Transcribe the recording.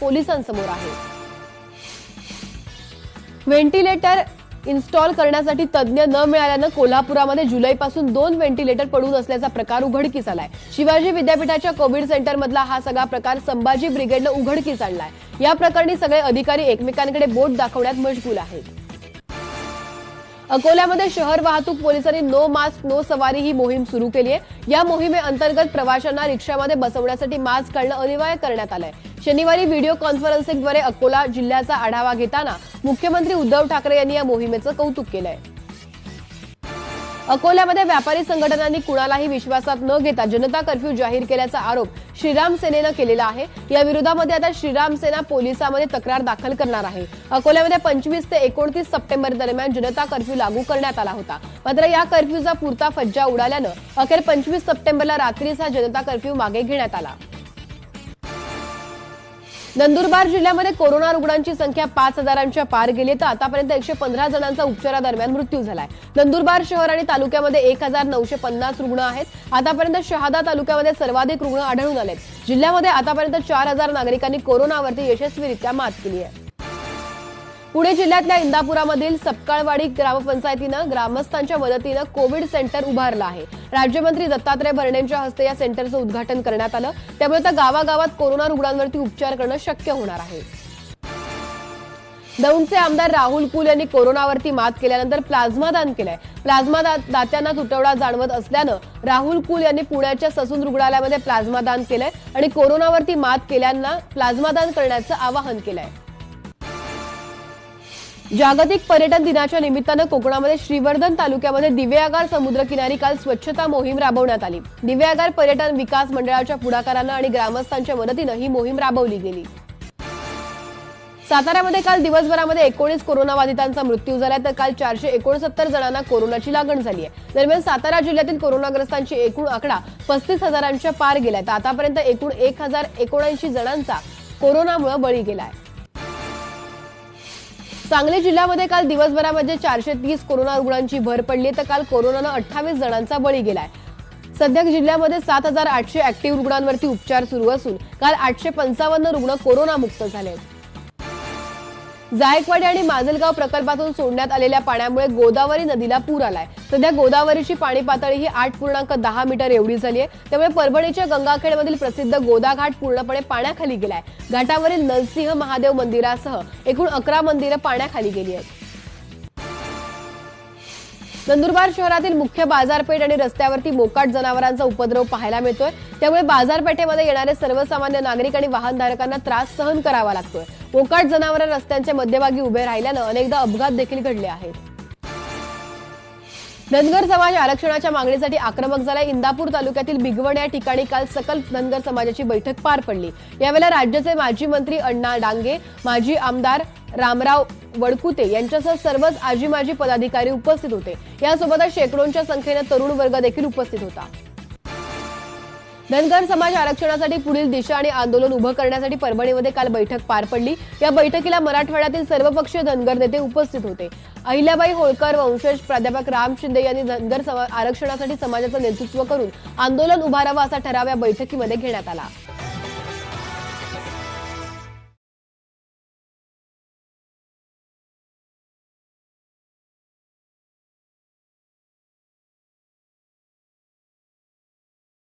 पोलिसांसमोर आहे. Ventilator install करण्यासाठी तज्ज्ञ न मिळाल्यानं कोल्हापुरामध्ये जुलैपासून दोन व्हेंटिलेटर पडून असल्याचा प्रकार उघडकीस आलाय. शिवाजी विद्यापीठाच्या कोविड सेंटरमधला हा सगळा प्रकार संभाजी ब्रिगेडनं उघडकीस आणलाय. या प्रकरणी सगळे अधिकारी एकमेकांकडे बोट दाखवण्यात मशगूल आहेत. अकोल्यामध्ये शहर वाहतूक पोलिसांनी नो मास्क नो सवारी ही मोहीम सुरू केली आहे. या मोहिमेअंतर्गत प्रवाशांना रिक्षामध्ये बसवण्यासाठी मास्क घालणं अनिवार्य करण्यात आलंय. शनिवारी व्हिडिओ कॉन्फरन्सिंगद्वारे अकोला जिल्ह्याचा आढावा घेताना मुख्यमंत्री उद्धव ठाकरे यांनी या मोहिमेचं कौतुक केलंय. अकोल्यामध्ये व्यापारी संघटनांनी कुणालाही विश्वासात न घेता जनता कर्फ्यू जाहीर केल्याचा आरोप श्रीराम सेनेनं केलेला आहे. या विरोधामध्ये आता श्रीराम सेना पोलिसांमध्ये तक्रार दाखल करणार आहे. अकोल्यामध्ये पंचवीस ते एकोणतीस सप्टेंबर दरम्यान जनता कर्फ्यू लागू करण्यात आला होता. मात्र या कर्फ्यूचा पुरता फज्जा उडाल्यानं अखेर पंचवीस सप्टेंबरला रात्रीच हा जनता कर्फ्यू मागे घेण्यात आला. नंदुरबार जिल्ह्यामध्ये कोरोना रुग्णांची संख्या पाच हजारांच्या पार गेली तर आतापर्यंत एकशे पंधरा जणांचा उपचारादरम्यान मृत्यू झालाय. नंदुरबार शहर आणि तालुक्यामध्ये एक हजार नऊशे पन्नास रुग्ण आहेत. आतापर्यंत शहादा तालुक्यामध्ये सर्वाधिक रुग्ण आढळून आले जिल्ह्यामध्ये आतापर्यंत चार हजार नागरिकांनी कोरोनावरती यशस्वीरित्या मात केली आहे. पुणे जिल्ह्यातल्या इंदापुरामधील सपकाळवाडी ग्रामपंचायतीनं ग्रामस्थांच्या मदतीनं कोविड सेंटर उभारलं आहे. राज्यमंत्री दत्तात्रय भरणेंच्या हस्ते या सेंटरचं उद्घाटन करण्यात आलं. त्यामुळे आता गावागावात कोरोना रुग्णांवरती उपचार करणं शक्य होणार आहे. दौंडचे आमदार राहुल कुल यांनी कोरोनावरती मात केल्यानंतर प्लाझ्मा दान केलंय. प्लाझ्मा दात्यांना तुटवडा जाणवत असल्यानं राहुल कुल यांनी पुण्याच्या ससून रुग्णालयामध्ये प्लाझ्मा दान केलंय आणि कोरोनावरती मात केल्यांना प्लाझ्मा दान करण्याचं आवाहन केलंय. जागतिक पर्यटन दिनाच्या निमित्तानं कोकणामध्ये श्रीवर्धन तालुक्यामध्ये दिव्यागार समुद्रकिनारी काल स्वच्छता मोहीम राबवण्यात आली. दिव्यागार पर्यटन विकास मंडळाच्या पुढाकारानं आणि ग्रामस्थांच्या मदतीनं ही मोहीम राबवली गेली. साताऱ्यामध्ये काल दिवसभरामध्ये एकोणीस कोरोनाबाधितांचा मृत्यू झाला तर काल चारशे एकोणसत्तर जणांना कोरोनाची लागण झाली आहे दरम्यान सातारा जिल्ह्यातील कोरोनाग्रस्तांची एकूण आकडा पस्तीस हजारांच्या पार गेलाय तर आतापर्यंत एकूण एक हजार एकोणऐंशी जणांचा कोरोनामुळे बळी गेलाय. सांगली जिल्ह्यामध्ये काल दिवसभरामध्ये चारशे तीस कोरोना रुग्णांची भर पडली तर काल कोरोनानं अठ्ठावीस जणांचा बळी गेलाय. सध्या जिल्ह्यामध्ये सात हजार आठशे ऍक्टिव्ह रुग्णांवरती उपचार सुरू असून काल आठशे पंचावन्न रुग्ण कोरोनामुक्त झाले जायकवाडी आणि माजलगाव प्रकल्पातून सोडण्यात आलेल्या पाण्यामुळे गोदावरी नदीला पूर आलाय. सध्या गोदावरीची पाणी पातळी ही आठ पूर्णांक दहा मीटर एवढी झाली आहे त्यामुळे परभणीच्या गंगाखेडमधील प्रसिद्ध गोदाघाट पूर्णपणे पाण्याखाली गेलाय. घाटावरील नरसिंह महादेव मंदिरासह एकूण अकरा मंदिरं पाण्याखाली गेली आहेत. नंदुरबार शहरातील मुख्य बाजारपेठ आणि रस्त्यावरती मोकाट जनावरांचा उपद्रव पाहायला मिळतोय. त्यामुळे बाजारपेठेमध्ये येणारे सर्वसामान्य नागरिक आणि वाहनधारकांना त्रास सहन करावा लागतोय. पोकाट जनावर रस्त्यांच्या मध्यभागी उभे राहिल्यानं अनेकदा अपघात देखील घडले आहेत. धनगर समाज आरक्षणाच्या मागणीसाठी आक्रमक झाला इंदापूर तालुक्यातील बिगवण या ठिकाणी काल सकल धनगर समाजाची बैठक पार पडली. यावेळेला राज्याचे माजी मंत्री अण्णा डांगे माजी आमदार रामराव वडकुते यांच्यासह सर्वच आजी माजी पदाधिकारी उपस्थित होते. यासोबतच शेकडोंच्या संख्येनं तरुण वर्ग देखील उपस्थित होता. धनगर समाज आरक्षणासाठी पुढील दिशा आणि आंदोलन उभं करण्यासाठी परभणीमध्ये काल बैठक पार पडली. या बैठकीला मराठवाड्यातील सर्वपक्षीय धनगर नेते उपस्थित होते. अहिल्याबाई होळकर वंशज प्राध्यापक राम शिंदे यांनी धनगर आरक्षणासाठी समाजाचं नेतृत्व करून आंदोलन उभारावं असा ठराव या बैठकीमध्ये घेण्यात आला.